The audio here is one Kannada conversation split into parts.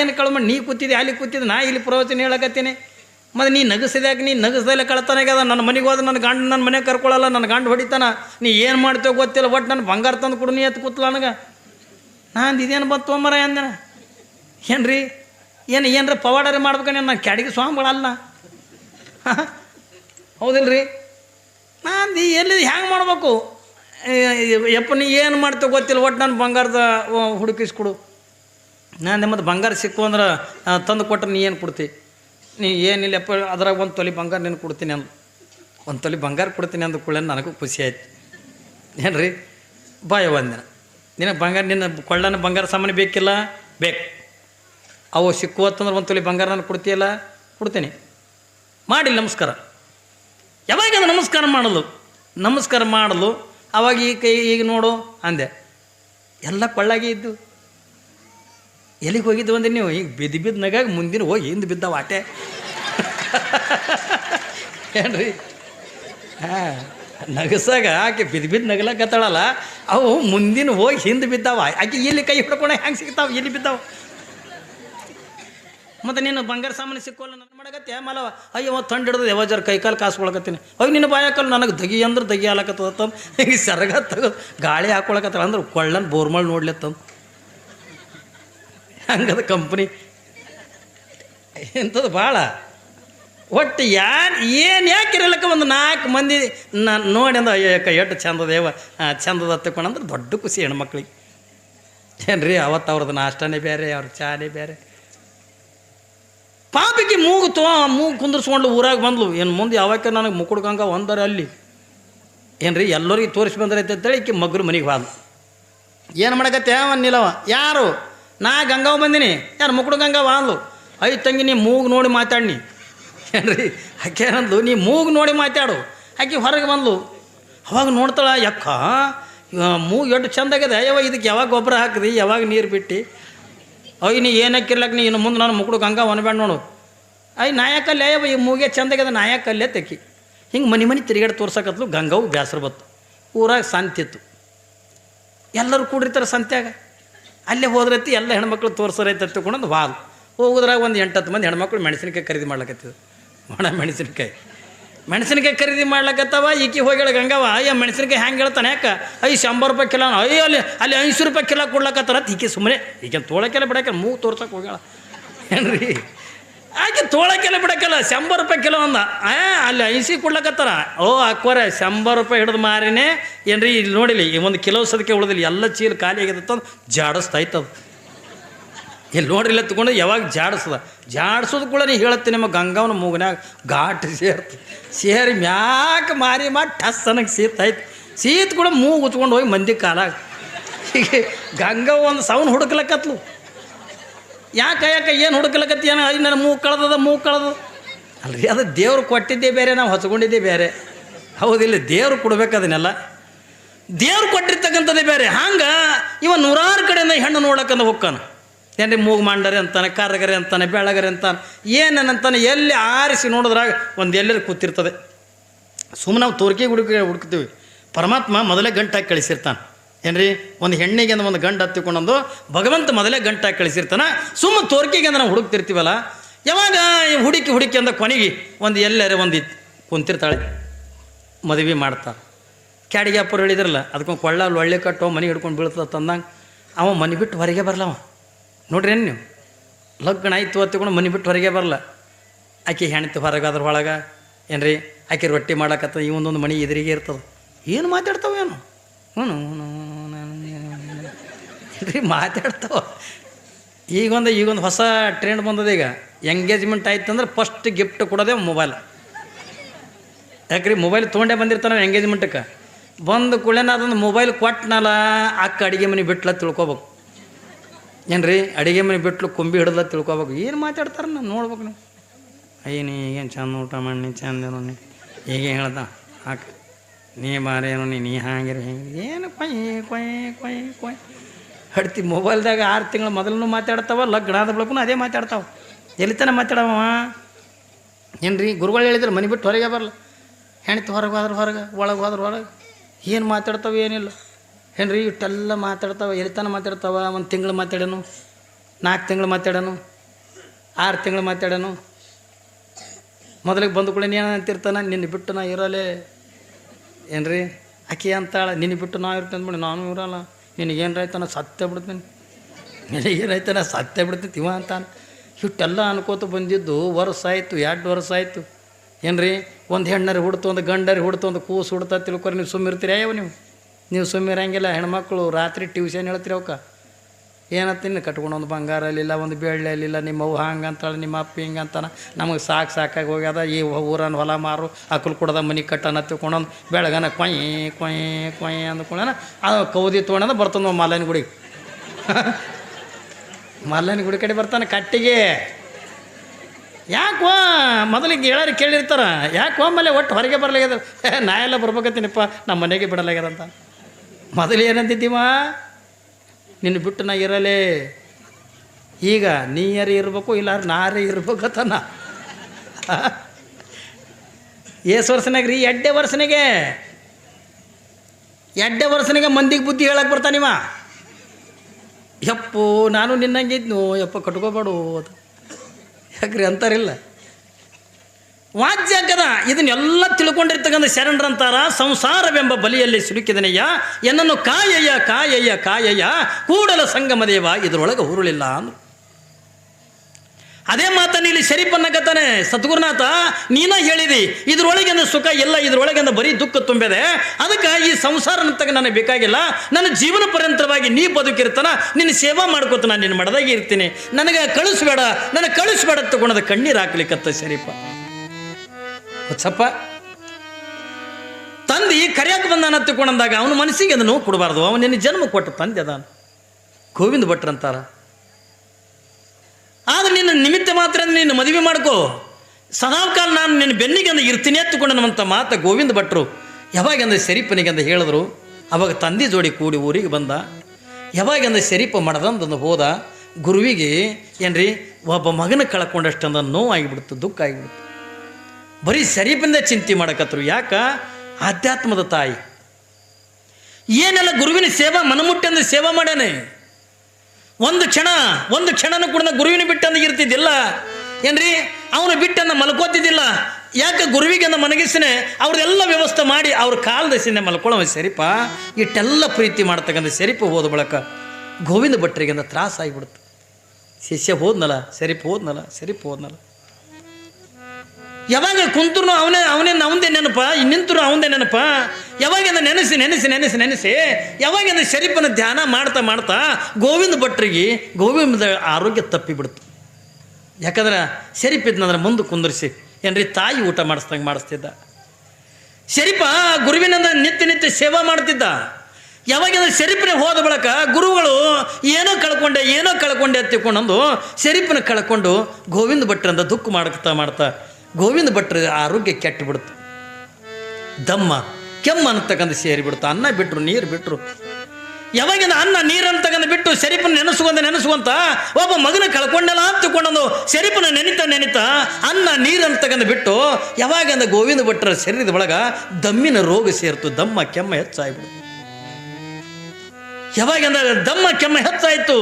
ಏನು ಕಳು ಮಾಡಿ ನೀ ಕೂತಿದ್ದೆ, ಅಲ್ಲಿ ಕೂತಿದ್ದೆ, ನಾ ಇಲ್ಲಿ ಪ್ರವಚನ ಹೇಳಕತ್ತೀನಿ. ಮತ್ತು ನೀ ನಗಸಿದ್ಯಾಕೆ ನೀ ನಗಸದಲ್ಲೇ ಕಳ್ತಾನಾಗ್ಯದ? ನನ್ನ ಮನೆಗೆ ಹೋದ ನನ್ನ ಗಂಡ ನನ್ನ ಮನೆಗೆ ಕರ್ಕೊಳ್ಳಲ್ಲ ನನ್ನ ಗಂಡು ಹೊಡಿತಾನ. ನೀ ಏನು ಮಾಡ್ತೇವೆ ಗೊತ್ತಿಲ್ಲ ಒಟ್ಟು ನನ್ನ ಬಂಗಾರ ತಂದು ಕೊಡು ನೀ ಎತ್ತು ಕೂತ್ಲ ನನಗೆ. ನಾನು ಇದೇನು ಬಂತು ಮರ ಅಂದನ ರೀ ಏನು, ಏನರ ಪವಾಡರಿ ಮಾಡ್ಬೇಕಂದ್ರೆ ನಾನು ಕ್ಯಾಡಿಗೆ ಸ್ವಾಮಿಗಳಲ್ಲ ಹೌದಿಲ್ರಿ? ನಾನು ಎಲ್ಲಿ ಹೆಂಗೆ ಮಾಡ್ಬೇಕು? ಯಪ್ಪ, ನೀ ಏನು ಮಾಡ್ತೇವೆ ಗೊತ್ತಿಲ್ಲ ಒಟ್ಟು ನಾನು ಬಂಗಾರದ ಹುಡುಕಿಸ್ಕೊಡು. ನಾನು ನಿಮ್ಮದು ಬಂಗಾರ ಸಿಕ್ಕು ಅಂದ್ರೆ ತಂದು ಕೊಟ್ಟರೆ ನೀ ಏನು ಕೊಡ್ತಿ? ನೀ ಏನಿಲ್ಲಪ್ಪ ಅದ್ರಾಗ ಒಂದು ತೊಲಿ ಬಂಗಾರ ನೀನು ಕೊಡ್ತೀನಿ ಅಂದು. ಒಂದು ತೊಲಿ ಬಂಗಾರ ಕೊಡ್ತೀನಿ ಅಂದ ಕೂಡ ನನಗೂ ಖುಷಿ ಆಯ್ತು. ಏನ್ರಿ? ಬಾಯ ಒಂದಿನ ನಿನಗೆ ಬಂಗಾರ, ನಿನ್ನ ಕೊಳ್ಳನ ಬಂಗಾರ ಸಾಮಾನು ಬೇಕಿಲ್ಲ? ಬೇಕು. ಅವು ಸಿಕ್ಕು ಅಂತಂದ್ರೆ ಒಂದು ತೊಲಿ ಬಂಗಾರ ನಾನು ಕೊಡ್ತೀಯಲ್ಲ? ಕೊಡ್ತೀನಿ. ಮಾಡಿ, ನಮಸ್ಕಾರ. ಯಾವಾಗ ನಮಸ್ಕಾರ ಮಾಡಲು? ನಮಸ್ಕಾರ ಮಾಡಲು, ಅವಾಗ ಈ ಈಗ ನೋಡು, ಅಂದೆ. ಎಲ್ಲ ಕೊಳ್ಳಾಗಿ ಇದ್ದು. ಎಲ್ಲಿಗೆ ಹೋಗಿದ್ದು ಅಂದ್ರೆ ನೀವು? ಈಗ ಬಿದ್ದು ಬಿದ್ದ ನಗಾಗ ಮುಂದಿನ ಹೋಗಿ ಹಿಂದೆ ಬಿದ್ದಾವ ಆಟೆ ಏನ್ರಿ? ಹಾಂ, ನಗಸಾಗ ಆಕೆ ಬಿದ್ದು ಬಿದ್ದು ನಗಲಕತ್ತಾಳಲ್ಲ ಅವು ಮುಂದಿನ ಹೋಗಿ ಹಿಂದೆ ಬಿದ್ದಾವ. ಆಕೆ ಇಲ್ಲಿ ಕೈ ಹಿಡ್ಕೊಂಡು ಹೆಂಗೆ ಸಿಗ್ತಾವ ಇಲ್ಲಿ ಬಿದ್ದಾವ? ಮತ್ತು ನೀನು ಬಂಗಾರ ಸಾಮಾನು ಸಿಕ್ಕೋಲ್ಲ ನನ್ನ ಮಾಡಕತ್ತೆ ಮಲವ? ಅಯ್ಯೋ ತಂಡ ಹಿಡಿದು ಜರ ಕೈಕಾಲು ಕಾಸ್ಕೊಳಕತ್ತೀನಿ ಅಯ್ಯೋ, ನಿನ್ನ ಬಾಯಾಕಲ್ಲ ನನಗೆ ದಗಿ ಅಂದ್ರೆ ದಗಿ ಹಾಲಕತ್ತದ ಹಿಂಗೆ ಸರಗ ಗಾಳಿ ಹಾಕೊಳಕತ್ತಾಳ ಅಂದ್ರೆ ಕೊಳ್ಳನ್ ಬೋರ್ಮಳ್ ನೋಡ್ಲತ್ತಂದು ಹಂಗದ ಕಂಪ್ನಿ. ಇಂಥದ್ದು ಭಾಳ. ಒಟ್ಟು ಯಾರು ಏನು ಯಾಕೆ ಒಂದು ನಾಲ್ಕು ಮಂದಿ ನಾನು ನೋಡಿ ಅಂದ ಅಯ್ಯೋ ಎಷ್ಟು ಚಂದದೇವ ಚಂದದ ತಕೊಂಡಂದ್ರೆ ದೊಡ್ಡ ಖುಷಿ ಹೆಣ್ಮಕ್ಳಿಗೆ. ರೀ ಅವತ್ತು ಅವ್ರದ್ದು ನಾಷ್ಟನೇ ಬೇರೆ ಅವ್ರ ಚಾನೇ ಬೇರೆ. ಪಾಪಿಗೆ ಮೂಗು ತೋ ಮೂಗು ಕುಂದ್ರಿಸ್ಕೊಂಡು ಊರಾಗ ಬಂದ್ಲು. ಏನು ಮುಂದೆ ಯಾವಾಗ ನನಗೆ ಮುಕ್ಕುಡ್ಕಂಗ ಒಂದರ ಅಲ್ಲಿ. ಏನ್ರಿ, ಎಲ್ಲರಿಗೆ ತೋರಿಸಿ ಬಂದ್ರೆ ಅಂತೇಳಿ ಈಕೆ ಮಗ್ರು ಮನೆಗೆ ಬಾದ್ಲು ಏನು ಮಾಡಕತ್ತೆ ನಿಲವ ಯಾರು? ನಾ ಗಂಗಾವ್ ಬಂದಿನಿ. ಯಾರು ಮುಕ್ಕುಡು ಗಂಗಾವ ಅಂದ್ಲು. ಐ ತಂಗಿ, ನೀ ಮೂಗು ನೋಡಿ ಮಾತಾಡ್ನಿ. ಏನ್ರಿ? ಆಕೆ ಏನಂದ್ಲು, ನೀ ಮೂಗು ನೋಡಿ ಮಾತಾಡು. ಆಕೆ ಹೊರಗೆ ಬಂದ್ಲು. ಅವಾಗ ನೋಡ್ತಾಳ, ಯಕ್ಕ ಮೂಗ್ ಎಷ್ಟು ಚಂದಾಗಿದೆ ಯಾವಾಗ ಇದಕ್ಕೆ ಯಾವಾಗ ಗೊಬ್ಬರ ಹಾಕಿದಿ? ಯಾವಾಗ ನೀರು ಬಿಟ್ಟು? ಅಯ್ಯ, ನೀ ಏನಕ್ಕಿರ್ಲಕ್ಕ ನೀ ಇನ್ನು ಮುಂದೆ ನಾನು ಮುಕ್ಕುಡು ಗಂಗಾ ಒನಬೇಡ ನೋಡು. ಅಯ್ಯ ನಾಯಕಲ್ಲೇ ಅಯ್ಯವ ಈ ಮೂಗೆ ಚಂದಾಗ್ಯದ ನಾಯಕಲ್ಲೇ ತೆಕ್ಕಿ ಹಿಂಗೆ ಮನೆ ಮನೆ ತಿರುಗಾಡಿ ತೋರ್ಸಕತ್ಲು ಗಂಗಾವು ಬ್ಯಾಸರ ಬತ್ತು. ಊರಾಗ ಸಂತಿತ್ತು. ಎಲ್ಲರೂ ಕೂಡಿರ್ತಾರೆ ಸಂತ್ಯಾಗ. ಅಲ್ಲೇ ಹೋದ್ರೈತಿ ಎಲ್ಲ ಹೆಣ್ಮಕ್ಳು ತೋರ್ಸರೈತೆ ತಗೊಂಡು ವಾಲ್. ಹೋಗೋದ್ರಾಗ ಒಂದು ಎಂಟತ್ತು ಮಂದಿ ಹೆಣ್ಮಕ್ಳು ಮೆಣಸಿನ್ಕಾಯಿ ಖರೀದಿ ಮಾಡ್ಲಕತ್ತಿದ್ರು. ಒಣ ಮೆಣಸಿನ್ಕಾಯಿ. ಮೆಣಸಿನ್ಕಾಯಿ ಖರೀದಿ ಮಾಡ್ಲಕತ್ತವ, ಈಕಿ ಹೋಗ್ಯಾಳ ಗಂಗವ ಅಯ್ಯ, ಮೆಣಸಿನ್ಕಾಯಿ ಹೆಂಗೆ ಹೇಳ್ತಾನೆ, ಯಾಕೆ? ಐ ಶಂಬರ್ ರೂಪಾಯಿ ಕಿಲೋ ಅಯ್ಯೋ, ಅಲ್ಲಿ ಅಲ್ಲಿ ಐನೂರು ರೂಪಾಯಿ ಕಿಲೋ ಕೊಡ್ಲಕತ್ತಾರ. ಈಕೆ ಸುಮ್ಮನೆ ಈಕೆ ತೋಳಕ್ಕೆಲ್ಲ ಬಿಡಕ್ಕೆ ಮೂಗು ತೋರ್ಸಕ್ಕೆ ಹೋಗ್ಯಾಳ. ಏನ್ರಿ? ಆಕೆ ತೋಳಕ್ಕೆಲ್ಲ ಬಿಡಕ್ಕೆಲ್ಲ, ಶಂಬರ್ ರೂಪಾಯಿ ಕಿಲೋ ಅಂದ. ಆ, ಅಲ್ಲಿ ಐಸಿ ಕೊಡ್ಲಕತ್ತಾರ. ಓ ಅಕ್ವರೆ ಶಂಬರ್ ರೂಪಾಯಿ ಹಿಡಿದು ಮಾರಿನೇ. ಏನ್ರಿ, ಇಲ್ಲಿ ನೋಡಿಲಿ, ಈ ಒಂದು ಕಿಲೋ ಸದಕ್ಕೆ ಉಳಿದಿಲ್ಲ. ಎಲ್ಲ ಚೀಲ ಖಾಲಿ ಆಗಿತ್ತು ಅದು ಇಲ್ಲಿ ನೋಡ್ರಿಲ್ಲ ತಗೊಂಡು ಯಾವಾಗ ಜಾಡಿಸ್ದ ಜಾಡಿಸೋದು ಕೂಡ ನೀ ಹೇಳತ್ತೆ ನಿಮ್ಮ ಗಂಗಾವನ ಮೂಗನ್ಯಾಗ ಘಾಟ್ ಸೇರ್ತು. ಸೇರಿ ಮ್ಯಾಕ ಮಾರಿ ಮಾಡಿ ಟಸ್ ಅನ್ನಕ್ಕೆ ಸೀತಾಯ್ತು. ಸೀತ್ ಕೂಡ ಮೂಗು ಉಚ್ಕೊಂಡು ಹೋಗಿ ಮಂದಿ ಕಾಲಾಗ. ಹೀಗೆ ಒಂದು ಸೌನ್ ಹುಡುಕ್ಲಕತ್ಲು. ಯಾಕೆ ಯಾಕೆ ಏನು ಹುಡುಕ್ಲಕತ್ತಿ ಏನೋ ನನ್ನ ಮೂಗು ಕಳೆದದ, ಮೂಗು ಕಳೆದ ಅಲ್ರಿ, ಅದು ದೇವ್ರು ಕೊಟ್ಟಿದ್ದೇ ಬೇರೆ, ನಾವು ಹಚ್ಕೊಂಡಿದ್ದೆ ಬೇರೆ. ಹೌದಿಲ್ಲ ದೇವ್ರು ಕೊಡ್ಬೇಕು ಅದನ್ನೆಲ್ಲ. ದೇವ್ರು ಕೊಟ್ಟಿರ್ತಕ್ಕಂಥದ್ದೇ ಬೇರೆ. ಹಂಗೆ ಇವ ನೂರಾರು ಕಡೆಯಿಂದ ಹೆಣ್ಣು ನೋಡಕ್ಕಂತ ಹೋಗ್ಕಾನ ಏನ್ರಿ, ಮೂಗು ಮಾಂಡರೆ ಅಂತಾನೆ, ಕಾರ್ಗರೆ ಅಂತಾನೆ, ಬೆಳಗರೆ ಅಂತಾನೆ ಏನೇನಂತಾನೆ ಎಲ್ಲಿ ಆರಿಸಿ ನೋಡಿದ್ರಾಗ ಒಂದು ಎಲ್ಲರೂ ಕೂತಿರ್ತದೆ. ಸುಮ್ಮನೆ ನಾವು ತೋರಿಕೆ ಹುಡುಕಿ ಹುಡುಕ್ತೀವಿ. ಪರಮಾತ್ಮ ಮೊದಲೇ ಗಂಟಾಗಿ ಕಳಿಸಿರ್ತಾನೆ. ಏನ್ರಿ? ಒಂದು ಹೆಣ್ಣಿಗೆ ಅಂದ್ರೆ ಒಂದು ಗಂಡು ಹತ್ತಿಕೊಂಡೊಂದು ಭಗವಂತ ಮೊದಲೇ ಗಂಟಾಗಿ ಕಳಿಸಿರ್ತಾನೆ. ಸುಮ್ಮ ತೋರ್ಕಿಗೆ ಅಂದ್ರೆ ನಾವು ಹುಡುಕ್ತಿರ್ತೀವಲ್ಲ? ಯಾವಾಗ ಹುಡುಕಿ ಹುಡುಕಿ ಅಂದ ಕೊನೆಗೆ ಒಂದು ಎಲ್ಲರ ಒಂದು ಇತ್ತು ಕುಂತಿರ್ತಾಳೆ. ಮದುವೆ ಮಾಡ್ತಾ ಕ್ಯಾಡಿಗೆ ಅಪ್ಪರು ಹೇಳಿದ್ರಲ್ಲ, ಅದಕ್ಕೊಂದು ಕೊಳ್ಳ ಒಳ್ಳೆ ಕಟ್ಟೋ, ಮನೆ ಹಿಡ್ಕೊಂಡು ಬೀಳ್ತದ ತಂದಂಗೆ. ಅವ ಮನೆ ಬಿಟ್ಟು ಹೊರಗೆ ಬರಲವ ನೋಡ್ರಿ ಏನು ನೀವು? ಲಗ್ನ ಆಯ್ತು ಹೊತ್ತಿಕೊಂಡು ಮನೆ ಬಿಟ್ಟು ಹೊರಗೆ ಬರಲ್ಲ ಆಕೆ ಹೆಣ್ತಿ ಹೊರಗೆ ಅದ್ರ ಒಳಗೆ, ಏನ್ರಿ? ಆಕೆ ರೊಟ್ಟಿ ಮಾಡಕತ್ತ ಈ ಒಂದೊಂದು ಮನೆ ಎದುರಿಗೆ ಇರ್ತದೆ. ಏನು ಮಾತಾಡ್ತಾವ ಏನು? ಹ್ಞೂ ಇಲ್ರಿ, ಮಾತಾಡ್ತಾವ. ಈಗೊಂದು ಈಗೊಂದು ಹೊಸ ಟ್ರೆಂಡ್ ಬಂದದ ಈಗ. ಎಂಗೇಜ್ಮೆಂಟ್ ಆಯ್ತು ಅಂದ್ರೆ ಫಸ್ಟ್ ಗಿಫ್ಟ್ ಕೊಡೋದೇ ಮೊಬೈಲ್ ಯಾಕ್ರಿ ಮೊಬೈಲ್ ತೊಗೊಂಡೇ ಬಂದಿರ್ತಾನ ಎಂಗೇಜ್ಮೆಂಟಕ್ಕೆ ಬಂದು ಕುಳ್ಳೆನ ಅದೊಂದು ಮೊಬೈಲ್ ಕೊಟ್ಟನಲ್ಲ ಅಕ್ಕ ಅಡುಗೆ ಮನೆ ಬಿಟ್ಲ ತಿಳ್ಕೊಬೇಕು. ಏನ್ರಿ, ಅಡುಗೆ ಮನೆ ಬಿಟ್ಲು ಕೊಂಬಿ ಹಿಡ್ದ ತಿಳ್ಕೊಬೇಕು. ಏನು ಮಾತಾಡ್ತಾರೆ ನಾನು ನೋಡ್ಬೇಕು ನೀವು? ಅಯ್ಯನಿ ಈಗೇನು ಚಂದ ಊಟ ಮಾಡಿ ಚೆಂದ ಚಂದೇನೋ ನೀ ಹೀಗೆ ಹೇಳ್ದ. ಹಾಕ ನೀ ಬಾರೇನು ನೀ ನೀ ಹಾಂಗಿರ ಹಿಂಗೆ ಏನು ಕೊಯ್ ಕೊಯ್ ಕೊಯ್ ಕೊಯ್. ಹಡ್ತಿ ಮೊಬೈಲ್ದಾಗ ಆರು ತಿಂಗಳು ಮೊದಲೂ ಮಾತಾಡ್ತಾವ ಲಗ್ನ ಆದ ಬಳಿಕೂ ಅದೇ ಮಾತಾಡ್ತಾವ. ಎಲ್ಲಿ ತನ ಮಾತಾಡವ? ಏನ್ರಿ, ಗುರುಗಳು ಹೇಳಿದ್ರು, ಮನೆ ಬಿಟ್ಟು ಹೊರಗೆ ಬರಲ್ಲ ಹೆಣ್ತಿ ಹೊರಗೆ ಹೋದ್ರೆ ಹೊರಗೆ, ಒಳಗೆ ಹೋದ್ರೆ ಹೊರಗೆ ಏನು ಮಾತಾಡ್ತಾವ, ಏನಿಲ್ಲ. ಹೆಣ್ರಿ ಇಷ್ಟೆಲ್ಲ ಮಾತಾಡ್ತಾವ ಎಲ್ಲಿ ತನ ಮಾತಾಡ್ತಾವ? ಒಂದು ತಿಂಗಳು ಮಾತಾಡೋನು ನಾಲ್ಕು ತಿಂಗಳು ಮಾತಾಡೋನು ಆರು ತಿಂಗಳು ಮಾತಾಡೋನು ಮೊದಲಿಗೆ ಬಂದ ಕೂಡ ಏನು ಅಂತಿರ್ತಾನೆ, ನಿನ್ನ ಬಿಟ್ಟು ನಾ ಇರಲೇ ಏನ್ರಿ, ಆಕೆ ಅಂತಾಳೆ, ನಿನ್ನ ಬಿಟ್ಟು ನಾ ಇರ್ತೇನೆ ಬಿಡಿ ನಾನು ಇರಲ್ಲ. ನಿನಗೇನಾಯ್ತಾನ ಸತ್ಯ ಬಿಡ್ತೀನಿ? ನಿನಗೇನಾಯ್ತಾನ ಸತ್ಯ ಬಿಡ್ತೀನಿ? ಇವ ಅಂತಾನೆ. ಇಷ್ಟೆಲ್ಲ ಅನ್ಕೋತ ಬಂದಿದ್ದು ವರ್ಷ ಆಯಿತು, ಎರಡು ವರ್ಷ ಆಯಿತು. ಏನ್ರಿ? ಒಂದು ಹೆಣ್ಣರಿ ಹುಡ್ತು, ಒಂದು ಗಂಡರಿ ಹುಡ್ತು, ಒಂದು ಕೂಸು ಹುಡ್ತಾ ತಿಳ್ಕೊರಿ, ನೀವು ಸುಮ್ಮಿರ್ತೀರಿ? ಅಯ್ಯವ ನೀವು. ನೀವು ಸುಮ್ಮಿರಂಗಿಲ್ಲ, ಹೆಣ್ಮಕ್ಳು ರಾತ್ರಿ ಟ್ಯೂಷನ್ ಹೇಳ್ತೀರಿ ಅವಕ್ಕ. ಏನತ್ತೀನಿ ಕಟ್ಕೊಂಡು ಒಂದು ಬಂಗಾರ ಅಲ್ಲಿಲ್ಲ ಒಂದು ಬೆಳ್ಳಿ ಅಲ್ಲಿಲ್ಲ ನಿಮ್ಮ ಅವ್ವ ಹಂಗೆ ಅಂತಾಳೆ ನಿಮ್ಮ ಅಪ್ಪ ಹಿಂಗೆ ಅಂತಾನ ನಮಗೆ ಸಾಕು ಸಾಕಾಗಿ ಹೋಗ್ಯದ, ಈ ಊರನ್ನ ಹೊಲ ಮಾರು ಅಕ್ಕಲು ಕೊಡದ ಮನೆ ಕಟ್ಟನ ತಿಳ್ಕೊಂಡೊಂದು ಬೆಳಗನ ಕೊಯ್ ಕೊಯ್ ಕೊಯ್ ಅಂದ್ಕೊಳ್ಳೋಣ ಅದು ಕೌದಿ ತೊಗೊಂಡ ಬರ್ತಂದು ಮಲ್ಲನ ಗುಡಿ. ಮಾಲೈನ ಗುಡಿ ಕಡೆ ಬರ್ತಾನೆ ಕಟ್ಟಿಗೆ. ಯಾಕೋ ಮೊದಲಿಗೆ ಹೇಳಾರು ಕೇಳಿರ್ತಾರ, ಯಾಕೋ ಮಲ್ಲೆ ಒಟ್ಟು ಹೊರಗೆ ಬರಲಾಗ್ಯದ. ನಾ ಎಲ್ಲ ಬರ್ಬೇಕತ್ತೀನಿಪ್ಪ ನಮ್ಮ ಮನೆಗೆ ಬಿಡಲಾಗ್ಯದಂತ ಮೊದಲು ಏನಂತಿದ್ದೀವ? ನಿನ್ನ ಬಿಟ್ಟು ನಾ ಇರಲೇ. ಈಗ ನೀಯರೇ ಇರಬೇಕು ಇಲ್ಲ ನಾರೇ ಇರ್ಬೇಕತನ ಏಸು ವರ್ಷನಾಗ ರೀ ಎಡ್ಡೆ ವರ್ಷನಿಗೆ. ಎಡ್ಡೆ ವರ್ಷನಿಗೆ ಮಂದಿಗೆ ಬುದ್ಧಿ ಹೇಳಕ್ಕೆ ಬರ್ತಾನಿವ ಯಪ್ಪು, ನಾನು ನಿನ್ನಂಗಿದ್ನು, ಯಪ್ಪ, ಕಟ್ಕೋಬೇಡು ಅದು ಯಾಕ್ರಿ ಅಂತಾರಿಲ್ಲ? ವಾಜ್ಯಾಗದ ಇದನ್ನೆಲ್ಲ ತಿಳ್ಕೊಂಡಿರ್ತಕ್ಕಂಥ ಶರಣರಂತಾರ ಸಂಸಾರವೆಂಬ ಬಲಿಯಲ್ಲಿ ಸಿಲುಕಿದನೆಯ ಎನ್ನನ್ನು ಕಾಯಯ್ಯ ಕಾಯಯ್ಯ ಕಾಯಯ್ಯ, ಕೂಡಲ ಸಂಗಮದೇವ ಇದರೊಳಗೆ ಹುರುಳಿಲ್ಲ ಅಂದರು. ಅದೇ ಮಾತನ್ನು ಇಲ್ಲಿ ಶರೀಫನ್ನಗತ್ತಾನೆ ಸದ್ಗುರುನಾಥ, ನೀನ ಹೇಳಿದಿ ಇದ್ರೊಳಗಿನ ಸುಖ ಎಲ್ಲ ಇದ್ರೊಳಗಿಂದ ಬರೀ ದುಃಖ ತುಂಬಿದೆ, ಅದಕ್ಕೆ ಈ ಸಂಸಾರ ಅಂತಗ ನನಗೆ ಬೇಕಾಗಿಲ್ಲ, ನನ್ನ ಜೀವನ ಪರ್ಯಂತರವಾಗಿ ನೀ ಬದುಕಿರ್ತಾನ, ನಿನ್ನ ಸೇವಾ ಮಾಡ್ಕೋತ ನಾನು ನಿನ್ನ ಮಡದಾಗಿ ಇರ್ತೀನಿ, ನನಗೆ ಕಳಿಸ್ಬೇಡ ನನಗೆ ಕಳಿಸ್ಬೇಡ ತಗೊಂಡದ ಕಣ್ಣೀರು ಹಾಕ್ಲಿಕ್ಕತ್ತ ಶರೀಫ. ಹೊಚ್ಚಪ್ಪ. ತಂದಿ ಕರೆಯಕ್ಕೆ ಬಂದಾನ ತಿಳ್ಕೊಂಡಂದಾಗ ಅವನ ಮನಸ್ಸಿಗೆ ನೋವು ಕೊಡಬಾರ್ದು. ಅವನು ನಿನ್ನ ಜನ್ಮ ಕೊಟ್ಟ ತಂದೆ ಅದಾನ. ಗೋವಿಂದ ಭಟ್ರಂತಾರ ಆದ್ರೆ ನಿನ್ನ ನಿಮಿತ್ತ ಮಾತ್ರ ನೀನು ಮದುವೆ ಮಾಡ್ಕೋ. ಸದಾಕಾಲ ನಾನು ನಿನ್ನ ಬೆನ್ನಿಗೆ ಅಂದ ಇರ್ತೀನಿ ಎತ್ತುಕೊಂಡನಂತ ಮಾತ ಗೋವಿಂದ ಭಟ್ರು ಯಾವಾಗಂದ ಶರೀಫನಿಗೆ ಅಂದ ಹೇಳಿದ್ರು. ಅವಾಗ ತಂದೆ ಜೋಡಿ ಕೂಡಿ ಊರಿಗೆ ಬಂದ. ಯಾವಾಗಂದ ಶರೀಫ ಮಾಡದಂದ ಹೋದ. ಗುರುವಿಗೆ ಏನ್ರಿ, ಒಬ್ಬ ಮಗನ ಕಳ್ಕೊಂಡಷ್ಟಂದ ನೋವು ಆಗಿಬಿಡ್ತು, ದುಃಖ ಆಗಿಬಿಡ್ತು. ಬರೀ ಶರೀಫಿಂದ ಚಿಂತೆ ಮಾಡಕತ್ರು. ಯಾಕ? ಆಧ್ಯಾತ್ಮದ ತಾಯಿ. ಏನೆಲ್ಲ ಗುರುವಿನ ಸೇವಾ ಮನಮುಟ್ಟಂದು ಸೇವಾ ಮಾಡ್ಯಾನೆ? ಒಂದು ಕ್ಷಣ, ಒಂದು ಕ್ಷಣನೂ ಕೂಡ ಗುರುವಿನ ಬಿಟ್ಟಂದು ಇರ್ತಿದ್ದಿಲ್ಲ. ಏನ್ರಿ? ಅವನು ಬಿಟ್ಟನ್ನು ಮಲ್ಕೋತಿದ್ದಿಲ್ಲ. ಯಾಕೆ ಗುರುವಿಗೆ ಅಂದ ಮನಗಿಸಿನೇ? ಅವ್ರದೆಲ್ಲ ವ್ಯವಸ್ಥೆ ಮಾಡಿ ಅವ್ರ ಕಾಲದಸಿನ ಮಲ್ಕೊಳ್ಳೋ ಸರಿಪ? ಇಟ್ಟೆಲ್ಲ ಪ್ರೀತಿ ಮಾಡ್ತಕ್ಕಂಥ ಸರಿಪ ಹೋದ ಬಳಕ ಗೋವಿಂದ ಭಟ್ರಿಗೆ ತ್ರಾಸ ಆಗಿಬಿಡ್ತು. ಶಿಷ್ಯ ಹೋದ್ನಲ್ಲ, ಸರಿಪ ಹೋದ್ನಲ್ಲ ಸರಿಪ ಹೋದ್ನಲ್ಲ. ಯಾವಾಗ ಕುಂತ್ರು ಅವನೇ ಅವನೇ ಅವಂದೇ ನೆನಪ ನಿಂತರು ಅವಂದೇ ನೆನಪ. ಯಾವಾಗಿಂದ ನೆನೆಸಿ ನೆನೆಸಿ ನೆನೆಸಿ ನೆನೆಸಿ, ಯಾವಾಗಿಂದ ಶರೀಫನ ಧ್ಯಾನ ಮಾಡ್ತಾ ಮಾಡ್ತಾ ಗೋವಿಂದ ಭಟ್ರಿಗೆ ಗೋವಿಂದ ಆರೋಗ್ಯ ತಪ್ಪಿಬಿಡ್ತು. ಯಾಕಂದ್ರೆ ಶರೀಫ್ ಇದ್ನಂದ್ರೆ ಮುಂದೆ ಕುಂದರಿಸಿ, ಏನ್ರಿ ತಾಯಿ ಊಟ ಮಾಡಿಸ್ದಂಗೆ ಮಾಡಿಸ್ತಿದ್ದ. ಶರೀಫ ಗುರುವಿನಿಂದ ನಿತ್ಯ ನಿತ್ಯ ಸೇವಾ ಮಾಡ್ತಿದ್ದ. ಯಾವಾಗಿಂದ ಶರೀಫ್ನ ಹೋದ ಬಳಕ ಗುರುಗಳು ಏನೋ ಕಳ್ಕೊಂಡೆ ಏನೋ ಕಳ್ಕೊಂಡೆ ಅಂತ ತಿಳ್ಕೊಂಡಂದು ಶರೀಫನ ಕಳ್ಕೊಂಡು ಗೋವಿಂದ ಭಟ್ರಂದ ದುಃಖ ಮಾಡ್ತಾ ಮಾಡ್ತಾ ಗೋವಿಂದ ಭಟ್ರ ಆರೋಗ್ಯ ಕೆಟ್ಟು ಬಿಡ್ತು ದಮ್ಮ, ಕೆಮ್ಮ ಅಂತಕ್ಕಂಥ ಸೇರಿಬಿಡ್ತು ಅನ್ನ ಬಿಟ್ಟರು ನೀರು ಬಿಟ್ಟರು ಯಾವಾಗಿಂದ ಅನ್ನ, ನೀರನ್ನು ಬಿಟ್ಟು ಶರೀಫನ ನೆನೆಸುವಂತ ನೆನೆಸುವಂತ ಒಬ್ಬ ಮಗನ ಕಳ್ಕೊಂಡೆಲ್ಲ ಅಂತ ತಿಳ್ಕೊಂಡಂದು ಶರೀಫನ ನೆನಿತ ನೆನಿತ ಅನ್ನ, ನೀರನ್ನು ಬಿಟ್ಟು ಯಾವಾಗಿಂದ ಗೋವಿಂದ ಭಟ್ರ ಶರೀರದ ಒಳಗ ದಮ್ಮಿನ ರೋಗ ಸೇರ್ತು, ದಮ್ಮ, ಕೆಮ್ಮ ಹೆಚ್ಚಾಗ್ಬಿಡ್ತು. ಯಾವಾಗಿಂದ ದಮ್ಮ, ಕೆಮ್ಮ ಹೆಚ್ಚಾಯ್ತು?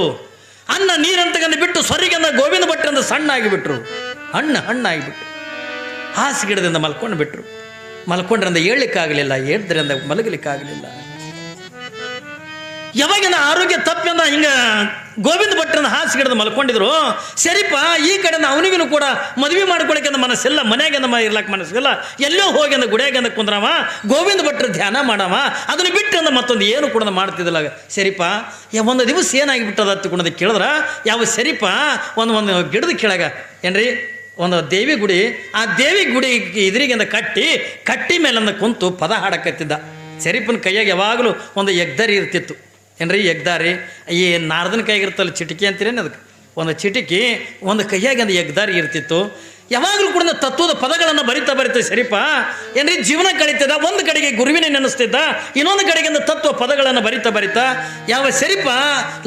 ಅನ್ನ ತಗೊಂಡು ಬಿಟ್ಟು ಸೊರಿಗಂದ ಗೋವಿಂದ ಭಟ್ರಂದ ಸಣ್ಣ ಆಗಿಬಿಟ್ರು ಹಣ್ಣು ಹಣ್ಣಾಗಿಬಿಟ್ರು. ಹಾಸಿಗಿಡದಿಂದ ಮಲ್ಕೊಂಡು ಬಿಟ್ರು ಮಲ್ಕೊಂಡ್ರಿಂದ ಏಳಲಿಕ್ಕಾಗಲಿಲ್ಲ, ಏಳ್ದ್ರಿಂದ ಮಲಗಲಿಕ್ಕಾಗಲಿಲ್ಲ. ಯಾವಾಗಿನ ಆರೋಗ್ಯ ತಪ್ಪಿಂದ ಹಿಂಗೆ ಗೋವಿಂದ ಭಟ್ರನ್ನ ಹಾಸಿಗಿಡದ ಮಲ್ಕೊಂಡಿದ್ರು ಸರಿಪ ಈ ಕಡೆಯಿಂದ ಅವನಿಗೂ ಕೂಡ ಮದುವೆ ಮಾಡ್ಕೊಳಕ್ಕೆ ಮನಸ್ಸಿಲ್ಲ, ಮನೆಯಾಗಿಂದ ಇರ್ಲಕ್ಕೆ ಮನಸ್ಸಿಲ್ಲ, ಎಲ್ಲೋ ಹೋಗಿ ಅಂದ ಗುಡಿಯಾಗಿಂದ ಕುಂದ್ರವ, ಗೋವಿಂದ ಭಟ್ರ ಧ್ಯಾನ ಮಾಡವ, ಅದನ್ನು ಬಿಟ್ಟು ಅಂದ ಮತ್ತೊಂದು ಏನು ಕೂಡ ಮಾಡ್ತಿದ್ದಿಲ್ಲ. ಸರಿಪ ಒಂದು ದಿವಸ ಏನಾಗಿಬಿಟ್ಟದ ಕೂಡ ಕೇಳಿದ್ರ, ಯಾವ ಸರಿಪ ಒಂದು ಒಂದು ಗಿಡದ ಕೆಳಗ, ಏನ್ರಿ? ಒಂದು ದೇವಿ ಗುಡಿ, ಆ ದೇವಿ ಗುಡಿ ಇದ್ರಿಗಿಂದ ಕಟ್ಟಿ ಕಟ್ಟಿ ಮೇಲಂದ ಕುಂತು ಪದ ಹಾಡಕತ್ತಿದ್ದ. ಸರಿಪನ ಕೈಯಾಗ ಯಾವಾಗಲೂ ಒಂದು ಎಗ್ದಾರಿ ಇರ್ತಿತ್ತು. ಏನ್ರಿ ಎಗ್ದಾರಿ ಈ ನಾರದನ ಕೈಗಿರ್ತಲ್ಲ ಚಿಟಿಕಿ ಅಂತೀರೇನು ಅದಕ್ಕೆ ಒಂದು ಚಿಟಿಕಿ, ಒಂದು ಕೈಯಾಗಿ ಒಂದು ಎಗ್ದಾರಿ ಇರ್ತಿತ್ತು. ಯಾವಾಗಲೂ ಕೂಡ ತತ್ವದ ಪದಗಳನ್ನು ಬರಿತಾ ಬರಿತಾ ಶರೀಫ ಏನ್ರಿ ಜೀವನ ಕಳೀತಿದ್ದ, ಒಂದು ಕಡೆಗೆ ಗುರುವಿನ ನೆನೆಸ್ತಿದ್ದ, ಇನ್ನೊಂದು ಕಡೆಗಿಂದ ತತ್ವ ಪದಗಳನ್ನು ಬರಿತಾ ಬರಿತಾ, ಯಾವ ಶರೀಫ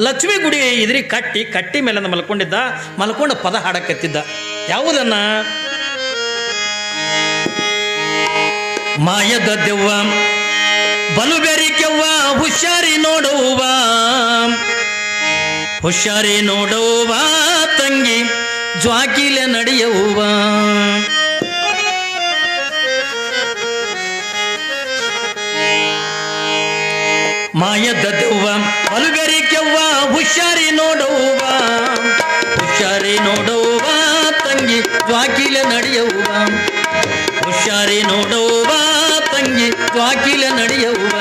ಲಕ್ಷ್ಮೀ ಗುಡಿ ಇದ್ರಿ ಕಟ್ಟಿ ಕಟ್ಟಿ ಮೇಲೆ ಮಲ್ಕೊಂಡಿದ್ದ, ಮಲ್ಕೊಂಡು ಪದ ಹಾಡಕತ್ತಿದ್ದ. ಯಾವುದನ್ನ? ಮಾಯದ ದೆವ್ವ ಬಲು ಬೆರಿಕೆವ್ವ ಹುಷಾರಿ ನೋಡುವ. ಹುಷಾರಿ ನೋಡುವ ತಂಗಿ ಜ್ವಾಕಿಲೆ ನಡೆಯುವ. ಮಾಯದ ದೆವ್ವ ಮಲಗರಿಕೆವ್ವ ಹುಷಾರಿ ನೋಡುವ. ಹುಷಾರಿ ನೋಡವ್ವ ತಂಗಿ ದ್ವಾಕಿಲ ನಡೆಯವ್ವ. ಹುಷಾರಿ ನೋಡವ್ವ ತಂಗಿ ದ್ವಾಕಿಲ ನಡೆಯವ್ವ.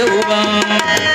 ಜ್ವಾಕಿಲ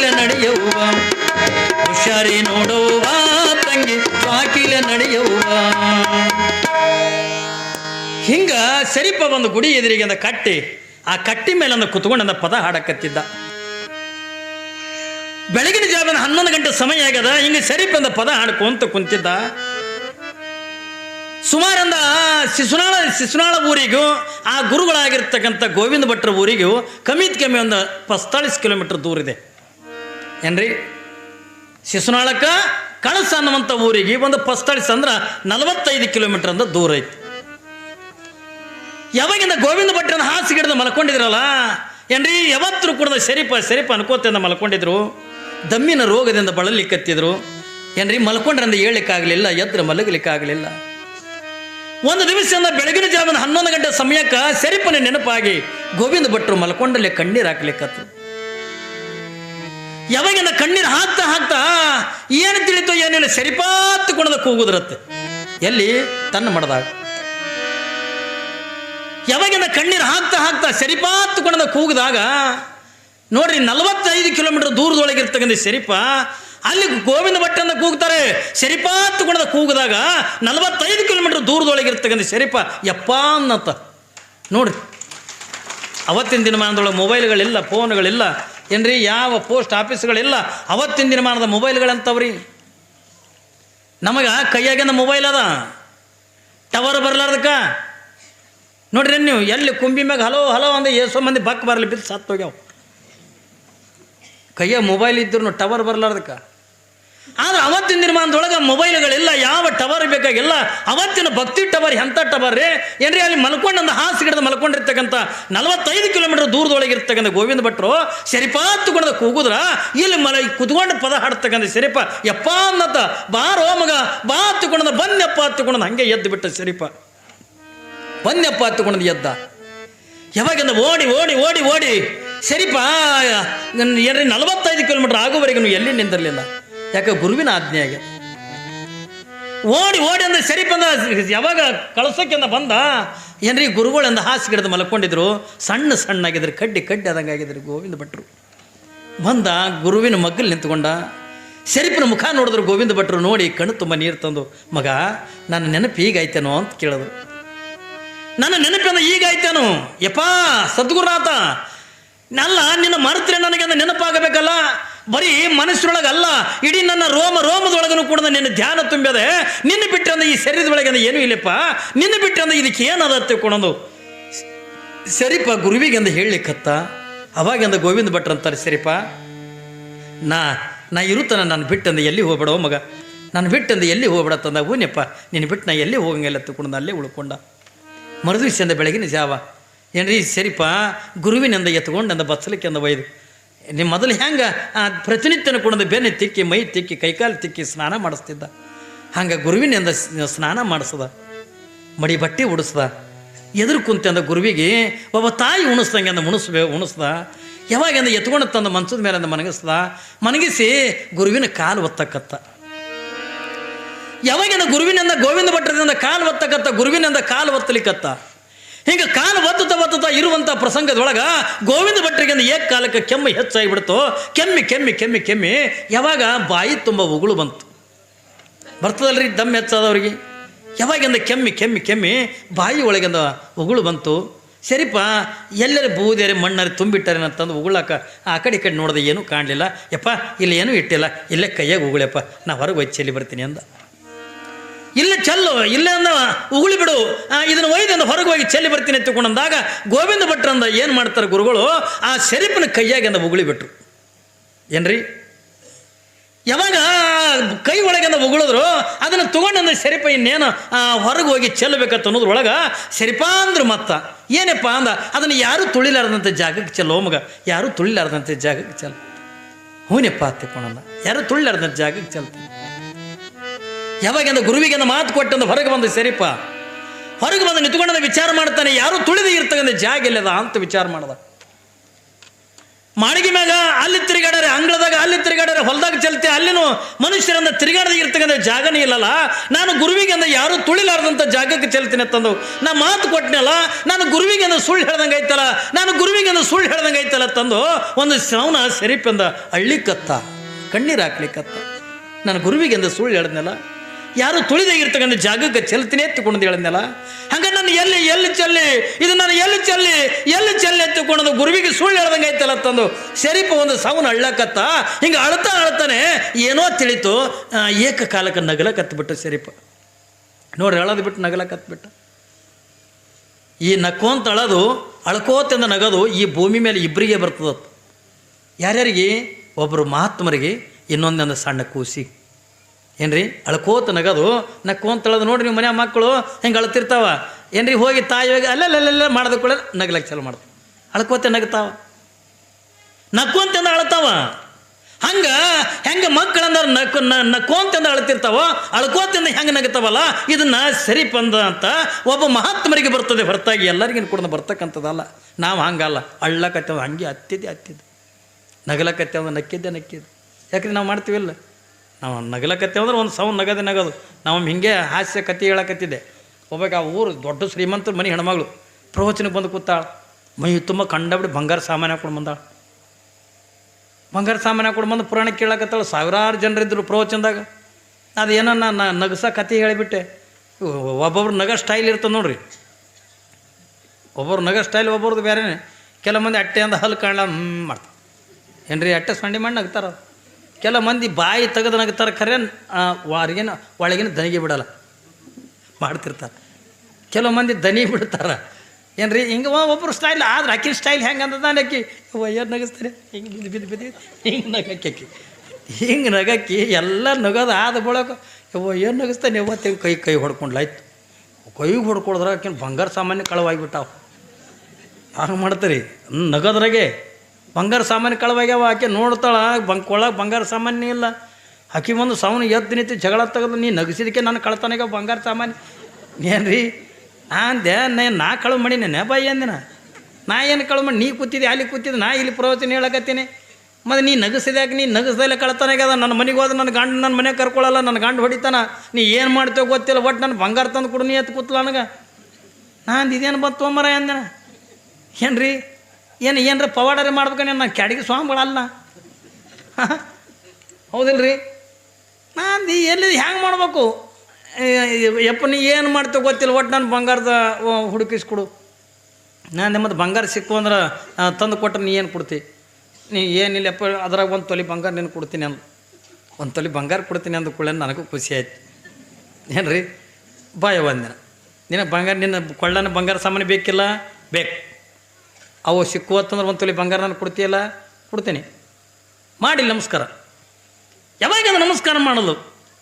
ವಾಕಿಲ ನಡೆಯವ್ವ. ಹುಷಾರಿ ನೋಡವ್ವ ತಂಗಿ ವಾಕಿಲ ನಡೆಯವ್ವ. ಹಿಂಗ ಸರಿಪ ಒಂದು ಗುಡಿ ಎದುರಿಗೆ ಅಂದ ಕಟ್ಟಿ, ಆ ಕಟ್ಟಿ ಮೇಲೆ ಅಂದ ಕುತ್ಕೊಂಡು ಅಂದ ಪದ ಹಾಡಕತ್ತಿದ್ದ. ಬೆಳಗಿನ ಜಾವನ ಹನ್ನೊಂದು ಗಂಟೆ ಸಮಯ ಆಗ್ಯದ, ಹಿಂಗ ಸರಿಪ ಅಂದ ಪದ ಹಾಡ್ಕೊಂತ ಕುಂತಿದ್ದ. ಸುಮಾರಂದ ಶಿಶುನಾಳ ಶಿಶುನಾಳ ಊರಿಗೂ, ಆ ಗುರುಗಳಾಗಿರ್ತಕ್ಕಂಥ ಗೋವಿಂದ ಭಟ್ರ ಊರಿಗೂ ಕಮ್ಮಿತ್ ಕಮ್ಮಿ ಒಂದು ಪಸ್ತಾಳಿಸ್ ಕಿಲೋಮೀಟರ್ ದೂರ ಇದೆ. ಏನ್ರಿ? ಶಿಶುನಾಳಕ ಕಳಸ ಅನ್ನುವಂಥ ಊರಿಗೆ ಒಂದು ಪಸ್ತಾಳಿಸ್ ಅಂದ್ರೆ ನಲವತ್ತೈದು ಕಿಲೋಮೀಟರ್ ಅಂತ ದೂರ ಐತಿ. ಯಾವಾಗಿಂದ ಗೋವಿಂದ ಭಟ್ರನ್ನ ಗಿಡದ ಮಲ್ಕೊಂಡಿದ್ರಲ್ಲ? ಏನ್ರಿ, ಯಾವತ್ತೂ ಕೂಡ ಸರಿಪ ಸರಿಪ ಅನ್ಕೋತಿಂದ ಮಲ್ಕೊಂಡಿದ್ರು. ದಮ್ಮಿನ ರೋಗದಿಂದ ಬಳಲಿಕ್ಕತ್ತಿದ್ರು ಏನ್ರಿ, ಮಲ್ಕೊಂಡ್ರಿಂದ ಏಳ್ಲಿಕ್ಕಾಗಲಿಲ್ಲ, ಎದ್ರ ಮಲಗಲಿಕ್ಕಾಗಲಿಲ್ಲ. ಒಂದು ದಿವಸದಿಂದ ಬೆಳಗಿನ ಜಾವನ ಹನ್ನೊಂದು ಗಂಟೆ ಸಮಯಕ್ಕೆ ಸರಿಪನೆ ನೆನಪಾಗಿ ಗೋವಿಂದ ಭಟ್ರು ಮಲ್ಕೊಂಡಲ್ಲೇ ಕಣ್ಣೀರು ಹಾಕ್ಲಿಕ್ಕತ್ತು ಯಾವಾಗಿಂದ ಕಣ್ಣೀರು ಹಾಕ್ತಾ ಹಾಕ್ತಾ ಏನು ತಿಳಿತೋ ಏನಿಲ್ಲ ಸರಿಪಾತ್ ಕುಣದ ಕೂಗುದ್ರತ್ತೆ. ಎಲ್ಲಿ? ತನ್ನ ಮಡದಾಗ ಯಾವಾಗಿಂದ ಕಣ್ಣೀರು ಹಾಕ್ತಾ ಹಾಕ್ತಾ ಸರಿಪಾತ್ ಕುಣದ ಕೂಗಿದಾಗ, ನೋಡ್ರಿ ನಲವತ್ತೈದು ಕಿಲೋಮೀಟರ್ ದೂರದೊಳಗಿರ್ತಕ್ಕಂಥ ಸರಿಪ, ಅಲ್ಲಿ ಗೋವಿಂದ ಭಟ್ಟನ್ನು ಕೂಗ್ತಾರೆ. ಸರಿಪಾತ್ ಕುಣದ ಕೂಗಿದಾಗ ನಲವತ್ತೈದು ಕಿಲೋಮೀಟರ್ ದೂರದೊಳಗೆ ದೂರದೊಳಗಿರ್ತಕ್ಕಂಥ ಸರಿಪ, ಯಪ್ಪ ಅನ್ನತ್ತ. ನೋಡ್ರಿ, ಅವತ್ತಿನ ದಿನಮಾನದೊಳಗೆ ಮೊಬೈಲ್ಗಳಿಲ್ಲ ಫೋನ್ಗಳಿಲ್ಲ ಏನ್ರಿ, ಯಾವ ಪೋಸ್ಟ್ ಆಫೀಸ್ಗಳಿಲ್ಲ? ಅವತ್ತಿನ ದಿನಮಾನದ ಮೊಬೈಲ್ಗಳಂತವ್ರಿ. ನಮಗೆ ಕೈಯಾಗಿಂದ ಮೊಬೈಲ್ ಅದ. ಟವರ್ ಬರ್ಲಾರ್ದಕ್ಕ. ನೋಡ್ರಿ, ನೀವು ಎಲ್ಲಿ ಕುಂಬಿ ಮ್ಯಾಗ ಹಲೋ ಹಲೋ ಅಂದ್ರೆ ಏಸೋ ಮಂದಿ ಬಕ್ ಬರಲಿ, ಬಿದ್ದು ಸತ್ತು ಹೋಗ್ಯಾವ ಕೈಯ ಮೊಬೈಲ್ ಇದ್ರು ಟವರ್ ಬರ್ಲಾರ್ದಕ್ಕ. ಆದ್ರೆ ಅವತ್ತಿನ ನಿರ್ಮಾಣದೊಳಗೆ ಮೊಬೈಲ್ಗಳೆಲ್ಲ, ಯಾವ ಟವರ್ ಬೇಕಾಗಿಲ್ಲ, ಅವತ್ತಿನ ಭಕ್ತಿ ಟವರ್ ಎಂಥ ಟವರ್ ರೀ? ಏನ್ರಿ ಅಲ್ಲಿ ಮಲ್ಕೊಂಡಂದು ಹಾಸಿಗಿಡದ ಮಲ್ಕೊಂಡಿರ್ತಕ್ಕಂಥ ನಲವತ್ತೈದು ಕಿಲೋಮೀಟರ್ ದೂರದೊಳಗೆ ಇರ್ತಕ್ಕಂಥ ಗೋವಿಂದ ಭಟ್ರು ಸರಿಪಾತ್ ಕೊಡದ ಕೂಗುದ್ರ, ಇಲ್ಲಿ ಮಲ ಕುತ್ಕೊಂಡು ಪದ ಹಾಡ್ತಕ್ಕಂಥ ಸರಿಪ, ಯಪ್ಪ ಅನ್ನತ್ತ ಬಾರೋ ಮಗ, ಬಾ ಹತ್ತುಕೊಂಡ ಬಂದ್ಯಪ್ಪ ಹತ್ತುಕೊಂಡ ಹಂಗೆ ಎದ್ದು ಬಿಟ್ಟ ಸರಿಪ. ಬಂದ್ಯಪ್ಪ ಹತ್ತುಕೊಂಡದು ಎದ್ದ. ಯಾವಾಗಿಂದ ಓಡಿ ಓಡಿ ಓಡಿ ಓಡಿ ನನ್ನ ಏನ್ರಿ ನಲವತ್ತೈದು ಕಿಲೋಮೀಟರ್ ಆಗುವವರೆಗೂ ಎಲ್ಲಿ ನಿಂದಿರಲಿಲ್ಲ. ಯಾಕೆ ಗುರುವಿನ ಆಜ್ಞೆ ಓಡಿ ಓಡಿ ಅಂದ್ರೆ ಸರಿಪಂದ ಯಾವಾಗ ಕಳ್ಸೋಕ್ಕಿಂದ ಬಂದ? ಏನ್ರಿ ಗುರುಗಳಿಂದ ಗಿಡದ ಮಲ್ಕೊಂಡಿದ್ರು ಸಣ್ಣ ಸಣ್ಣ ಆಗಿದ್ರು ಕಡ್ಡಿ ಕಡ್ಡಿ ಆದಂಗೆ ಆಗಿದ್ರು, ಗೋವಿಂದ ಭಟ್ರು. ಬಂದ, ಗುರುವಿನ ಮಗ್ಗಲ್ಲಿ ನಿಂತ್ಕೊಂಡ, ಶರೀಫನ ಮುಖ ನೋಡಿದ್ರು ಗೋವಿಂದ ಭಟ್ರು, ನೋಡಿ ಕಣ್ಣು ತುಂಬ ನೀರು ತಂದು, ಮಗ, ನನ್ನ ನೆನಪು ಈಗಾಯ್ತೇನೋ ಅಂತ ಕೇಳಿದ್ರು. ನನ್ನ ನೆನಪಿನ ಈಗಾಯ್ತೇನು? ಯಪ್ಪ ಸದ್ಗುರುನಾಥ ಅಲ್ಲ, ನಿನ್ನ ಮರೆತ್ರೆ ನನಗೆ ನೆನಪಾಗಬೇಕಲ್ಲ? ಬರೀ ಮನಸ್ಸಿನೊಳಗಲ್ಲ, ಇಡೀ ನನ್ನ ರೋಮ ರೋಮದೊಳಗನು ಕೂಡ ನಿನ್ನ ಧ್ಯಾನ ತುಂಬಿದೆ ನಿನ್ನ ಬಿಟ್ಟೆ ಅಂದ್ರೆ ಈ ಶರೀರದೊಳಗೆ ಏನು ಇಲ್ಲಪ್ಪ. ನಿನ್ನ ಬಿಟ್ಟೆ ಅಂದ್ರೆ ಇದಕ್ಕೆ ಏನದ ತಿಳ್ಕೊಳೋದು ಸರಿಪ, ಗುರುವಿಗೆ ಅಂದ ಹೇಳಲಿಕ್ಕತ್ತ. ಅವಾಗಿಂದ ಗೋವಿಂದ ಭಟ್ರು ಅಂತಾರೆ, ಸರಿಪ, ನಾ ನಾ ಇರುತ್ತನ, ನಾನು ಬಿಟ್ಟಂದು ಎಲ್ಲಿ ಹೋಗ್ಬೇಡ ಮಗ. ನಾನು ಬಿಟ್ಟಂದು ಎಲ್ಲಿ ಹೋಗ್ಬೇಡ ತಂದ ನಿನ್ನ ನೀನು ಬಿಟ್ಟು ನಾ ಎಲ್ಲಿ ಹೋಗಂಗಿಲ್ಲ ತಗೊಂಡು ಅಲ್ಲೇ ಉಳ್ಕೊಂಡ. ಮರುದಿವ್ಸಂದ ಬೆಳಗಿನ ಜಾವ. ಏನ್ರಿ, ಸರಿಪ, ಗುರುವಿನಿಂದ ಎತ್ಕೊಂಡು ಅಂದ ಬಚ್ಚಲಿಕ್ಕೆ ಅಂದ ಒಯ್ದು ನಿಮ್ಮ ಮೊದಲು ಹೆಂಗೆ ಪ್ರತಿನಿತ್ಯನ ಕುಣದ ಬೆನ್ನೆ ತಿಕ್ಕಿ, ಮೈ ತಿಕ್ಕಿ, ಕೈಕಾಲು ತಿಕ್ಕಿ ಸ್ನಾನ ಮಾಡಿಸ್ತಿದ್ದ. ಹಂಗೆ ಗುರುವಿನಿಂದ ಸ್ನಾನ ಮಾಡಿಸ್ದ. ಮಡಿ ಬಟ್ಟೆ ಉಡಿಸ್ದ. ಎದುರು ಕುಂತಂದ ಗುರುವಿಗೆ, ಒಬ್ಬ ತಾಯಿ ಉಣಿಸ್ದಂಗೆ ಅಂದ ಉಣಿಸ್ಬೇ, ಉಣಿಸ್ದ. ಯಾವಾಗಿಂದ ಎತ್ಕೊಂಡು ತಂದ ಮನ್ಸದ ಮೇಲೆ ಅಂದ ಮನಗಿಸ್ದ. ಮನಗಿಸಿ ಗುರುವಿನ ಕಾಲು ಒತ್ತಕ್ಕತ್ತ ಯಾವಾಗಿಂದ ಗುರುವಿನಿಂದ ಗೋವಿಂದ ಭಟ್ಟದಿಂದ ಕಾಲು ಒತ್ತಕತ್ತ, ಗುರುವಿನಿಂದ ಕಾಲು ಒತ್ತಲಿಕ್ಕತ್ತ ಹಿಂಗೆ ಕಾಲು ಒತ್ತುತ್ತಾ ಒತ್ತುತ್ತಾ ಇರುವಂಥ ಪ್ರಸಂಗದೊಳಗ ಗೋವಿಂದ ಭಟ್ಟರಿಗೆ ಏಕ ಕಾಲಕ್ಕೆ ಕೆಮ್ಮು ಹೆಚ್ಚಾಗಿ ಬಿಡ್ತೋ ಕೆಮ್ಮಿ ಕೆಮ್ಮಿ ಕೆಮ್ಮಿ ಕೆಮ್ಮಿ. ಯಾವಾಗ ಬಾಯಿ ತುಂಬ ಉಗುಳು ಬಂತು. ಬರ್ತದಲ್ರಿ ದಮ್ ಹೆಚ್ಚಾದವ್ರಿಗೆ? ಯಾವಾಗಿಂದ ಕೆಮ್ಮಿ ಕೆಮ್ಮಿ ಕೆಮ್ಮಿ ಬಾಯಿ ಒಳಗಿಂದ ಉಗುಳು ಬಂತು. ಸರಿಪ, ಎಲ್ಲರ ಬೂದೇರಿ ಮಣ್ಣರಿ ತುಂಬಿಟ್ಟಾರೆ ಅಂತಂದು ಉಗುಳಾಕ ಆ ಕಡೆ ಈ ಕಡೆ ನೋಡಿದೆ ಏನೂ ಕಾಣಲಿಲ್ಲ. ಯಪ್ಪ, ಇಲ್ಲಿ ಏನೂ ಇಟ್ಟಿಲ್ಲ. ಇಲ್ಲೇ ಕೈಯಾಗ ಉಗುಳಪ್ಪ. ನಾ ಹೊರಗೆ ಹೋಗಿ ಚೆಲ್ಲಿ ಬರ್ತೀನಿ ಅಂದ. ಇಲ್ಲ ಚೆಲ್ಲು, ಇಲ್ಲ ಅಂದ, ಉಗುಳಿ ಬಿಡು. ಇದನ್ನು ಅಂದ ಹೊರಗೆ ಹೋಗಿ ಚೆಲ್ಲಿ ಬರ್ತೀನಿ ಎತ್ತುಕೊಂಡಂದಾಗ ಗೋವಿಂದ ಭಟ್ರಂದ ಏನು ಮಾಡ್ತಾರೆ ಗುರುಗಳು, ಆ ಶರೀಫನ ಕೈಯಾಗಿಂದ ಉಗುಳಿ ಬಿಟ್ರು. ಏನ್ರಿ? ಯಾವಾಗ ಕೈ ಒಳಗಿಂದ ಉಗುಳಿದ್ರು, ಅದನ್ನು ತಗೊಂಡಂದ್ರೆ ಸೆರಿಪ ಇನ್ನೇನು ಹೊರಗೆ ಹೋಗಿ ಚೆಲ್ಲಬೇಕಂತ ಅನ್ನೋದ್ರೊಳಗೆ ಶರೀಫ ಅಂದ್ರು ಮತ್ತ. ಏನಪ್ಪ ಅಂದ, ಅದನ್ನು ಯಾರೂ ತುಳಿಲಾರ್ದಂಥ ಜಾಗಕ್ಕೆ ಚೆಲ್ಲೋ ಮಗ. ಯಾರು ತುಳಿಲಾರ್ದಂಥ ಜಾಗಕ್ಕೆ ಚೆಲ್ಲ. ಹೂನಪ್ಪ ತಿಕ್ಕೊಂಡಂದ ಯಾರು ತುಳಿಲಾರ್ದಂಥ ಜಾಗಕ್ಕೆ ಚೆಲ್ತೀನಿ. ಯಾವಾಗಿಂದ ಗುರುವಿಗೆಂದ ಮಾತು ಕೊಟ್ಟಂದು ಹೊರಗೆ ಬಂದ ಸರಿಪ್ಪ. ಹೊರಗೆ ಬಂದು ನಿಂತ್ಕೊಂಡ ವಿಚಾರ ಮಾಡ್ತಾನೆ, ಯಾರು ತುಳಿದು ಇರ್ತಕ್ಕಂಥ ಜಾಗ ಇಲ್ಲದ ಅಂತ ವಿಚಾರ ಮಾಡ್ದ. ಮಾಳಿಗೆ ಮ್ಯಾಗ ಅಲ್ಲಿ ತಿರುಗಾಡರೆ ಅಂಗಳದಾಗ ಅಲ್ಲಿ ತಿರುಗಾಡ್ಯಾರೆ, ಹೊಲದಾಗ ಚಲ್ತೆ, ಅಲ್ಲಿನೂ ಮನುಷ್ಯರನ್ನ ತಿರುಗಾಡದೆ ಇರ್ತಕ್ಕಂಥ ಜಾಗನೇ ಇಲ್ಲಲ್ಲ. ನಾನು ಗುರುವಿಗೆ ಅಂದ ಯಾರು ತುಳಿಲಾರ್ದಂಥ ಜಾಗಕ್ಕೆ ಚೆಲ್ತೀನಿ ಅಂತಂದು ನಾ ಮಾತು ಕೊಟ್ಟನಲ್ಲ ನಾನು ಗುರುವಿಗೆ ಅಂದ ಸುಳ್ಳು ಹೇಳ್ದಂಗೆ ಐತಲ್ಲ ನಾನು ಗುರುವಿಗೆ ಅಂದ ಸುಳ್ಳು ಹೇಳ್ದಂಗೆ ಐತಲ್ಲ ತಂದು ಒಂದು ಸೌನ ಸೆರಿಪೆಂದ ಅಳ್ಳಿಕತ್ತ, ಕಣ್ಣೀರು ಹಾಕ್ಲಿಕ್ಕತ್ತ ನಾನು ಗುರುವಿಗೆ ಅಂದ ಸುಳ್ಳು ಹೇಳ್ದನಲ್ಲ ಯಾರು ತುಳಿದೇ ಇರ್ತಕ್ಕಂಥ ಜಾಗಕ್ಕೆ ಚೆಲ್ತೀನಿ ಎತ್ತುಕೊಂಡು ಹೇಳಿದ್ನಲ್ಲ? ಹಂಗ ನಾನು ಎಲ್ಲಿ ಎಲ್ಲಿ ಚೆಲ್ಲಿ? ಇದು ನಾನು ಎಲ್ಲಿ ಚೆಲ್ಲಿ? ಎಲ್ಲಿ ಚೆಲ್ಲಿ ಎತ್ತುಕೊಂಡು ಗುರುವಿಗೆ ಸುಳ್ಳು ಹೇಳ್ದಂಗೆ ಐತಲ್ಲ ತಂದು. ಶರೀಪ ಒಂದು ಸಾವನ್ನ ಅಳ್ಳಕತ್ತ, ಹಿಂಗೆ ಅಳ್ತಾ ಅಳ್ತಾನೆ, ಏನೋ ತಿಳಿತು ಏಕಕಾಲಕ್ಕೆ ನಗಲಕತ್ಬಿಟ್ಟು ಶರೀಪ. ನೋಡ್ರಿ, ಅಳದು ಬಿಟ್ಟು ನಗಲಕತ್ಬಿಟ್ಟ ಈ ನಕ್ಕೋಂತ ಅಳದು, ಅಳ್ಕೋತಂದ ನಗದು, ಈ ಭೂಮಿ ಮೇಲೆ ಇಬ್ಬರಿಗೆ ಬರ್ತದತ್ತು. ಯಾರ್ಯಾರಿಗೆ? ಒಬ್ಬರು ಮಹಾತ್ಮರಿಗೆ, ಇನ್ನೊಂದೊಂದು ಸಣ್ಣ ಕೂಸಿ. ಏನ್ರಿ? ಅಳ್ಕೋತ ನಗದು. ನಕ್ಕೋಂತಳದು ನೋಡ್ರಿ ನಿಮ್ಮ ಮನೆ ಮಕ್ಕಳು ಹೆಂಗೆ ಅಳ್ತಿರ್ತಾವ. ಏನ್ರಿ ಹೋಗಿ ತಾಯಿ ಹೋಗಿ ಅಲ್ಲಲ್ಲೆಲ್ಲ ಮಾಡಿದ ಕೂಡ ನಗ್ಲಕ್ಕೆ ಚಾಲು ಮಾಡ್ತಾವ ಅಳ್ಕೋತೆ ನಗ್ತಾವ. ನಕ್ಕೊಂತಂದ ಅಳ್ತಾವ. ಹಂಗೆ ಹೆಂಗೆ ಮಕ್ಕಳಂದ್ರೆ ನಕ್ಕ ನಕ್ಕೋಂತಂದ ಅಳ್ತಿರ್ತಾವೋ, ಅಳ್ಕೋತಿಂದ ಹೆಂಗೆ ನಗ್ತಾವಲ್ಲ, ಇದನ್ನ ಸರಿ ಬಂದ ಅಂತ ಒಬ್ಬ ಮಹಾತ್ಮರಿಗೆ ಬರ್ತದೆ ಹೊರತಾಗಿ ಎಲ್ಲರಿಗಿನ ಕೂಡ ಬರ್ತಕ್ಕಂಥದ್ದಲ್ಲ. ನಾವು ಹಂಗಲ್ಲ. ಅಳ್ಳಕತ್ತವ, ಹಂಗೆ ಹತ್ತಿದ್ದೆ ಹತ್ತಿದ್ದು ನಗಲಕತ್ತೇವ, ನಕ್ಕಿದ್ದೆ, ನಕ್ಕಿದ್ದು. ಯಾಕ್ರಿ ನಾವು ಮಾಡ್ತೀವಿಲ್ಲ? ನಾವು ನಗಲಕತ್ತೆ ಅಂದ್ರೆ ಒಂದು ಸೌಂಡ್ ನಗದೆ ನಗದು. ನಾವು ಹಿಂಗೆ ಹಾಸ್ಯ ಕತೆ ಹೇಳಕತ್ತಿದ್ದೆ. ಒಬ್ಬಾಗ ಆ ಊರು ದೊಡ್ಡ ಶ್ರೀಮಂತರ ಮನೆ ಹೆಣ್ಮಗಳು ಪ್ರವಚನಕ್ಕೆ ಬಂದು ಕೂತಾಳೆ. ಮೈ ತುಂಬ ಕಂಡಬಿಡಿ ಬಂಗಾರ ಸಾಮಾನು ಹಾಕೊಂಡು ಬಂದಾಳು. ಬಂಗಾರ ಸಾಮಾನು ಹಾಕೊಂಡು ಬಂದು ಪುರಾಣ ಕೇಳಕತ್ತಾಳು. ಸಾವಿರಾರು ಜನರಿದ್ದರು ಪ್ರವಚನದಾಗ. ಅದು ಏನೋ ನಾನು ನಗಸ ಕತೆ ಹೇಳಿಬಿಟ್ಟೆ. ಒಬ್ಬೊಬ್ರು ನಗ ಸ್ಟೈಲ್ ಇರ್ತದೆ ನೋಡ್ರಿ. ಒಬ್ಬರು ನಗ ಸ್ಟೈಲ್ ಒಬ್ಬರದು ಬೇರೆನೇ. ಕೆಲವು ಮಂದಿ ಅಟ್ಟೆ ಅಂದ ಹಲ್ಲು ಕಾಣಲ ಮಾಡ್ತಾರೆ. ಏನ್ರಿ ಅಟ್ಟೆ ಸಂಡಿ ಮಾಡಿ ನಗ್ತಾರ ಕೆಲವು ಮಂದಿ ಬಾಯಿ ತೆಗೆದು ನಗ್ತಾರೆ ಖರೆ ಹೊರಗಿನ ಒಳಗಿನ ದನಿಗೆ ಬಿಡಲ್ಲ. ಮಾಡ್ತಿರ್ತಾರೆ. ಕೆಲವು ಮಂದಿ ದನಿ ಬಿಡ್ತಾರೆ. ಏನ್ರಿ, ಹಿಂಗೆ ಒಬ್ಬರು ಸ್ಟೈಲ್ ಆದ್ರೆ ಅಕ್ಕಿನ ಸ್ಟೈಲ್ ಹೆಂಗೆ ನಾನು ಅಕ್ಕಿ ಏನು ನಗಿಸ್ತಾರೆ? ಹಿಂಗೆ ಬಿದ್ದು ಬಿದ್ದು ಬಿದ್ದು ಹಿಂಗೆ ನಗಕ್ಕೆ. ಆಕಿ ಹಿಂಗೆ ನಗಕ್ಕಿ, ಎಲ್ಲ ನಗೋದು ಆದ ಬಳಕ. ಯವ್ವ, ಏನು ನಗಿಸ್ತಾನೆ? ಯಾವತ್ತೆ ಕೈ ಕೈ ಹೊಡ್ಕೊಂಡ್ಲಾಯ್ತು. ಕೈಗೆ ಹೊಡ್ಕೊಳಿದ್ರೆ ಆಕಿನ ಬಂಗಾರ ಸಾಮಾನ್ಯ ಕಳವಾಗಿಬಿಟ್ಟಾವ ಹಂಗೆ ಮಾಡ್ತಾರೆ? ನಗದ್ರಾಗೆ. ಬಂಗಾರ ಸಾಮಾನು ಕಳವಾಗ್ಯಾವ, ಆಕೆ ನೋಡ್ತಾಳ, ಬಂಗ್ ಕೊಳಗೆ ಬಂಗಾರ ಸಾಮಾನ್ಯ ಇಲ್ಲ. ಹಾಕಿ ಒಂದು ಸಾವನು ಎದ್ದು ನಿಂತು ಜಗಳ ತೆಗೆದು, ನೀ ನಗಿಸಿದಕ್ಕೆ ನಾನು ಕಳ್ತಾನಾಗ ಬಂಗಾರ ಸಾಮಾನು ರೀ ಅಂದೆ, ನಾ ನಾ ಕಳು ಮಾಡಿ ನೆನೆ ಬಾಯಿ ಅಂದಿನ. ನಾ ಏನು ಕಳು ಮಾಡಿ ನೀ ಕೂತಿದ್ದೆ, ಅಲ್ಲಿ ಕೂತಿದ್ದೆ, ನಾ ಇಲ್ಲಿ ಪ್ರವಚನ ಹೇಳಕತ್ತೀನಿ. ಮತ್ತು ನೀ ನಗಸಿದ್ಯಾಕೆ? ನೀ ನಗಸ್ದಲ್ಲೇ ಕಳ್ತಾನಾಗ್ಯದ ನನ್ನ ಮನೆಗೆ ಹೋದ ನನ್ನ ಗಂಡ ನನ್ನ ಮನೆ ಕರ್ಕೊಳ್ಳಲ್ಲ ನನ್ನ ಗಂಡು ಹೊಡಿತಾನ. ನೀ ಏನು ಮಾಡ್ತೇವೆ ಗೊತ್ತಿಲ್ಲ ಒಟ್ಟು ನನ್ನ ಬಂಗಾರ ತಂದು ಕೊಡು, ನೀ ಎತ್ತು ಕೂತ್ಲ ನನಗೆ. ನಾನು ಇದೇನು ಬಂತು ಮರ? ಏನು ಏನ್ರಿ? ಏನು, ಏನರ ಪವಾಡರೆ ಮಾಡ್ಬೇಕಂದ್ರೆ ನಾನು ಕ್ಯಾಡಿಗೆ ಸ್ವಾಮಿಗಳಲ್ಲ? ಹೌದಿಲ್ರಿ? ನಾನು ಎಲ್ಲಿ ಹ್ಯಾಂಗೆ ಮಾಡ್ಬೇಕು? ಯಪ್ಪ, ನೀ ಏನು ಮಾಡ್ತೇವೆ ಗೊತ್ತಿಲ್ಲ ಒಟ್ಟು ನಾನು ಬಂಗಾರದ ಹುಡುಕಿಸ್ಕೊಡು. ನಾನು ನಿಮ್ಮದು ಬಂಗಾರ ಸಿಕ್ಕು ಅಂದ್ರೆ ತಂದು ಕೊಟ್ಟರೆ ನೀ ಏನು ಕೊಡ್ತಿ? ನೀ ಏನಿಲ್ಲಪ್ಪ ಅದ್ರಾಗ ಒಂದು ತೊಲಿ ಬಂಗಾರ ನೀನು ಕೊಡ್ತೀನಿ ಅಂದು. ಒಂದು ತೊಲಿ ಬಂಗಾರ ಕೊಡ್ತೀನಿ ಅಂದ ಕೂಡ ನನಗೂ ಖುಷಿ ಆಯ್ತು. ಏನು ರೀ ಬಾಯ ಒಂದಿನ ನಿನ್ನ ಬಂಗಾರ, ನಿನ್ನ ಕೊಳ್ಳನ ಬಂಗಾರ ಸಾಮಾನು ಬೇಕಿಲ್ಲ? ಬೇಕು. ಅವು ಸಿಕ್ಕು ಅಂತಂದ್ರೆ ಒಂದು ತೊಲಿ ಬಂಗಾರ ನಾನು ಕೊಡ್ತೀಯಲ್ಲ? ಕೊಡ್ತೀನಿ. ಮಾಡಿ ನಮಸ್ಕಾರ. ಯಾವಾಗ ನಮಸ್ಕಾರ ಮಾಡಲು.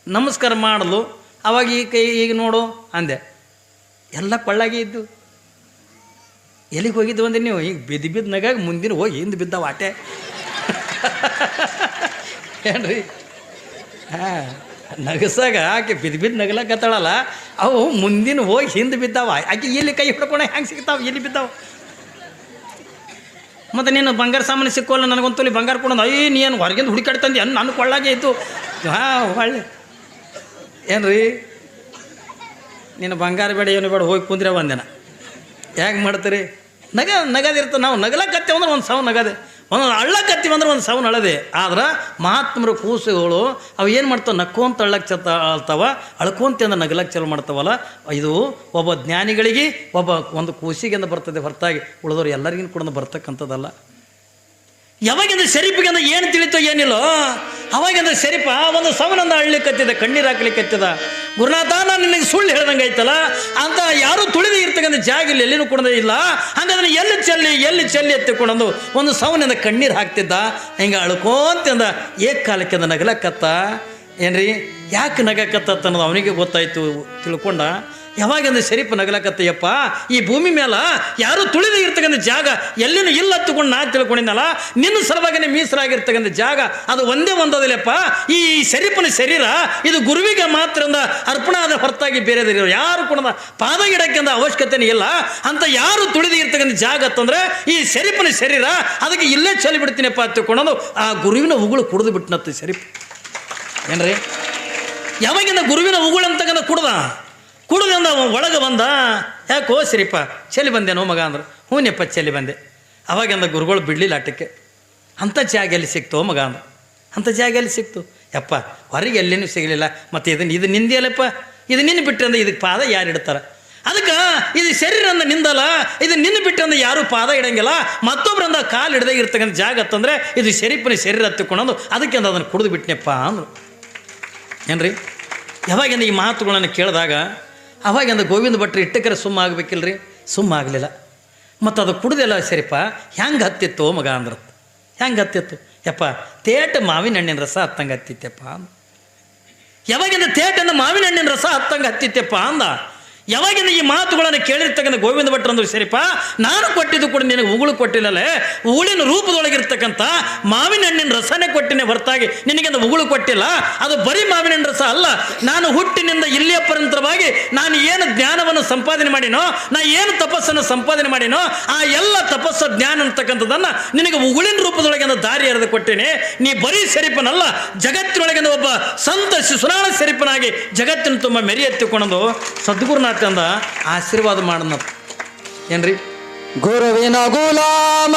ನಮಸ್ಕಾರ ಮಾಡಲು. ಅವಾಗ ಈ ಕೈ ಈಗ ನೋಡು ಅಂದೆ. ಎಲ್ಲ ಕೊಳ್ಳಾಗಿ ಇದ್ದು. ಎಲ್ಲಿಗೆ ಹೋಗಿದ್ದು ಅಂದ್ರೆ ನೀವು? ಈಗ ಬಿದ್ದು ಬಿದ್ದ ನಗಾಗ ಮುಂದಿನ ಹೋಗಿ ಹಿಂದೆ ಬಿದ್ದಾವ ಆಟೆ ಏನ್ರಿ? ಹಾಂ, ನಗಸಾಗ ಆಕೆ ಬಿದ್ದು ಬಿದ್ದು ನಗಲಕ್ಕತ್ತಾಳಲ್ಲ ಅವು ಮುಂದಿನ ಹೋಗಿ ಹಿಂದೆ ಬಿದ್ದಾವ. ಆಕೆ ಎಲ್ಲಿ ಕೈ ಹಿಡ್ಕೊಂಡು? ಹೆಂಗೆ ಸಿಗ್ತಾವೆ? ಎಲ್ಲಿ ಬಿದ್ದಾವ? ಮತ್ತು ನೀನು ಬಂಗಾರ ಸಾಮಾನು ಸಿಕ್ಕೋಲ್ಲ, ನನಗೊಂದು ತೊಲಿ ಬಂಗಾರ ಕೊಡೋದು ಅಯ್ಯ, ನೀ ಏನು ಹೊರಗಿಂದ ಹುಡುಕಾಡ್ತಂದು ಏನು ನನ್ನ ಕೊಳ್ಳಾಗೆ ಇತ್ತು ಹಾಂ ಒಳ್ಳೆ. ರೀ ನೀನು ಬಂಗಾರ ಬೇಡ, ಏನು ಬೇಡ, ಹೋಗಿ ಕುಂದ್ರೆ ಒಂದಿನ. ಹೇಗೆ ಮಾಡ್ತೀರಿ? ನಗ ನಗದಿರ್ತ ನಾವು ನಗಲಕತ್ತೀವಿ ಅಂದ್ರೆ ಒಂದು ಸಾವು ನಗದೆ. ಒಂದೊಂದು ಅಳ್ಳಕತ್ತೀವಿ ಅಂದ್ರೆ ಒಂದು ಸವನ ಅಳದೆ. ಆದ್ರೆ ಮಹಾತ್ಮರು ಕೂಸುಗಳು ಅವು ಏನು ಮಾಡ್ತಾವೆ? ನಕ್ಕೊಂತ ಅಳ್ಳಕ್ಕೆ ಚತ್ತ ಅಳ್ತಾವ ಅಳ್ಕೊಂತ ಅಂದ್ರೆ ನಗಲಕ್ಕೆ ಚಲೋ ಮಾಡ್ತಾವಲ್ಲ, ಇದು ಒಬ್ಬ ಜ್ಞಾನಿಗಳಿಗೆ ಒಬ್ಬ ಒಂದು ಕೂಸಿಗೆಂದ ಬರ್ತದೆ ಹೊರತಾಗಿ, ಉಳಿದವರು ಎಲ್ಲರಿಗೂ ಕೂಡ ಬರ್ತಕ್ಕಂಥದ್ದಲ್ಲ. ಯಾವಾಗಿಂದ ಅಂದ್ರೆ ಏನು ತಿಳಿತೋ ಏನಿಲ್ಲೋ, ಅವಾಗಿಂದ ಶರೀಫ ಒಂದು ಸವನಂದ ಅಳ್ಲಿಕ್ಕತ್ತಿದ ಕಣ್ಣೀರು ಹಾಕ್ಲಿಕ್ಕತ್ತಿದ ಗುರುನಾಥ ನಾನು ನಿನಗೆ ಸುಳ್ಳು ಹೇಳ್ದಂಗೆ ಐತಲ್ಲ ಅಂತ ಯಾರೂ ತುಳಿದು ಇರ್ತಕ್ಕಂಥ ಜಾಗ ಇಲ್ಲಿ ಎಲ್ಲಿನೂ ಕೊಡೋದೇ ಇಲ್ಲ. ಹಂಗಾದ್ರೆ ಎಲ್ಲಿ ಚೆಲ್ಲಿ ಎಲ್ಲಿ ಚೆಲ್ಲಿ ಎತ್ತಿಕೊಂಡು ಒಂದು ಸವನಿಂದ ಕಣ್ಣೀರು ಹಾಕ್ತಿದ್ದ. ಹಿಂಗೆ ಅಳ್ಕೊಂತಿಂದ ಏಕ ಅದು ನಗಲಕ್ಕತ್ತ. ಏನ್ರಿ? ಯಾಕೆ ನಗಕತ್ತ ಅನ್ನೋದು ಅವನಿಗೆ ಗೊತ್ತಾಯ್ತು ತಿಳ್ಕೊಂಡ. ಯಾವಾಗಿಂದ ಶರೀಫ್ ನಗಲಕತ್ತಯ್ಯಪ್ಪ, ಈ ಭೂಮಿ ಮೇಲೆ ಯಾರು ತುಳಿದು ಇರ್ತಕ್ಕಂಥ ಜಾಗ ಎಲ್ಲಿನೂ ಇಲ್ಲ ಹತ್ತುಕೊಂಡು ನಾ ತಿಳ್ಕೊಂಡಿದ್ದಲ್ಲ ನಿನ್ನ ಸಲುವಾಗಿನೇ ಮೀಸಲಾಗಿರ್ತಕ್ಕಂಥ ಜಾಗ ಅದು ಒಂದೇ ಒಂದದಲ್ಲಪ್ಪ. ಈ ಶರೀಫನ ಶರೀರ, ಇದು ಗುರುವಿಗೆ ಮಾತ್ರ ಅರ್ಪಣೆ ಆದ ಹೊರತಾಗಿ ಬೇರೆದಿರೋ ಯಾರು ಕೂಡ ಪಾದ ಗಿಡಕ್ಕಿಂತ ಅವಶ್ಯಕತೆನೇ ಇಲ್ಲ. ಅಂತ ಯಾರು ತುಳಿದು ಇರ್ತಕ್ಕಂಥ ಜಾಗ ಅಂತಂದ್ರೆ ಈ ಶರೀಫನ ಶರೀರ, ಅದಕ್ಕೆ ಇಲ್ಲೇ ಚಲಿ ಬಿಡ್ತೀನಪ್ಪ ತಿಳ್ಕೊಂಡು ಆ ಗುರುವಿನ ಉಗುಳು ಕುಡಿದು ಬಿಟ್ಟನತ್ತು ಶರೀಫ್. ಏನ್ರಿ? ಯಾವಾಗಿಂದ ಗುರುವಿನ ಉಗುಳು ಅಂತಕ್ಕಂಥ ಕುಡ್ದ? ಕುಡ್ದಿಂದ ಅವ ಒಳಗೆ ಬಂದ, ಯಾಕೋ ಸರಿಪ್ಪ, ಚೆಲ್ಲಿ ಬಂದೇನೋ ಮಗ ಅಂದ್ರೆ. ಹ್ಞೂನಪ್ಪ ಚೆಲ್ಲಿ ಬಂದೆ. ಅವಾಗಿಂದ ಗುರುಗಳು ಬಿಡಲಿಲ್ಲ ಆಟಕ್ಕೆ. ಅಂಥ ಜಾಗ ಎಲ್ಲಿ ಸಿಕ್ತೋ ಮಗ ಅಂದ್ರೆ. ಅಂಥ ಜಾಗ ಎಲ್ಲಿ ಸಿಕ್ತು? ಯಪ್ಪ, ಹೊರಗೆ ಎಲ್ಲಿನೂ ಸಿಗಲಿಲ್ಲ. ಮತ್ತು ಇದನ್ನು ಇದು ನಿಂದಿಯಲ್ಲಪ್ಪ? ಇದು ನಿನ್ನ ಬಿಟ್ಟಂದ್ರೆ ಇದಕ್ಕೆ ಪಾದ ಯಾರು ಇಡ್ತಾರೆ? ಅದಕ್ಕೆ, ಇದು ಶರೀರ ಅಂದ ನಿಂದಲ್ಲ, ಇದು ನಿನ್ನ ಬಿಟ್ಟಂದ ಯಾರು ಪಾದ ಇಡಂಗಿಲ್ಲ. ಮತ್ತೊಬ್ಬರಿಂದ ಕಾಲು ಹಿಡ್ದೇ ಇರ್ತಕ್ಕಂಥ ಜಾಗ ಅಂತಂದರೆ ಇದು ಶರೀಫನ ಶರೀರ ಹತ್ತಿಕೊಂಡು ಅದಕ್ಕೆ ಅಂದ ಅದನ್ನು ಕುಡಿದು ಬಿಟ್ಟನಪ್ಪ ಅಂದರು. ಏನ್ರಿ? ಯಾವಾಗಿಂದ ಈ ಮಾತುಗಳನ್ನು ಕೇಳಿದಾಗ ಅವಾಗಿಂದ ಗೋವಿಂದ ಭಟ್ರು ಇಟ್ಟಕ್ಕರೆ ಸುಮ್ಮ ಆಗಬೇಕಿಲ್ರಿ? ಸುಮ್ಮ ಆಗಲಿಲ್ಲ. ಮತ್ತು ಅದು ಕುಡ್ದೆಲ್ಲ ಸರಿಪ ಹೆಂಗೆ ಹತ್ತಿತ್ತು ಮಗ ಅಂದ್ರ. ಹೆಂಗೆ ಹತ್ತಿತ್ತು? ಯಪ್ಪ, ತೇಟ ಮಾವಿನ ಹಣ್ಣಿನ ರಸ ಹತ್ತಂಗೆ ಹತ್ತಿತ್ತಪ್ಪ ಅಂದ. ಯಾವಾಗಿಂದ ತೇಟಂದ ಮಾವಿನ ಹಣ್ಣಿನ ರಸ ಹತ್ತಂಗೆ ಹತ್ತಿತ್ತಪ್ಪ ಅಂದ. ಯಾವಾಗಿಂದ ಈ ಮಾತುಗಳನ್ನು ಕೇಳಿರ್ತಕ್ಕಂಥ ಗೋವಿಂದ ಭಟ್ರು ಅಂದ್ರು ಸರಿಪ? ನಾನು ಕೊಟ್ಟಿದ್ದು ಕೂಡ ನಿನಗೆ ಉಗುಳು ಕೊಟ್ಟಿಲ್ಲಲೇ? ಉಗುಳಿನ ರೂಪದೊಳಗಿರ್ತಕ್ಕಂಥ ಮಾವಿನ ಹಣ್ಣಿನ ರಸನೇ ಕೊಟ್ಟಿನೇ ಹೊರತಾಗಿ ನಿನಗೆ ಉಗುಳು ಕೊಟ್ಟಿಲ್ಲ? ಅದು ಬರೀ ಮಾವಿನ ಹಣ್ಣು ರಸ ಅಲ್ಲ. ನಾನು ಹುಟ್ಟಿನಿಂದ ಇಲ್ಲಿಯ ಪರಂತರವಾಗಿ ನಾನು ಏನು ಜ್ಞಾನವನ್ನು ಸಂಪಾದನೆ ಮಾಡಿನೋ, ನಾ ಏನು ತಪಸ್ಸನ್ನು ಸಂಪಾದನೆ ಮಾಡಿನೋ, ಆ ಎಲ್ಲ ತಪಸ್ಸು ಜ್ಞಾನ ಅಂತಕ್ಕಂಥದ್ದನ್ನು ನಿನಗೆ ಉಗುಳಿನ ರೂಪದೊಳಗಿಂದ ದಾರಿ ಎರೆದು ಕೊಟ್ಟೇನೆ. ನೀ ಬರೀ ಸೆರಿಪನಲ್ಲ, ಜಗತ್ತಿನೊಳಗಿಂದ ಒಬ್ಬ ಸಂತ ಶಿಶುನಾಳ ಸೆರಿಪನಾಗಿ ಜಗತ್ತಿನ ತುಂಬ ಮೆರಿ ಎತ್ತಿಕೊಂಡು ಸದ್ಗುರುನಾಥ ಅಂದ ಆಶೀರ್ವಾದ ಮಾಡನಪ್ಪ. ಏನ್ರಿ? ಗುರುವಿನ ಗುಲಾಮ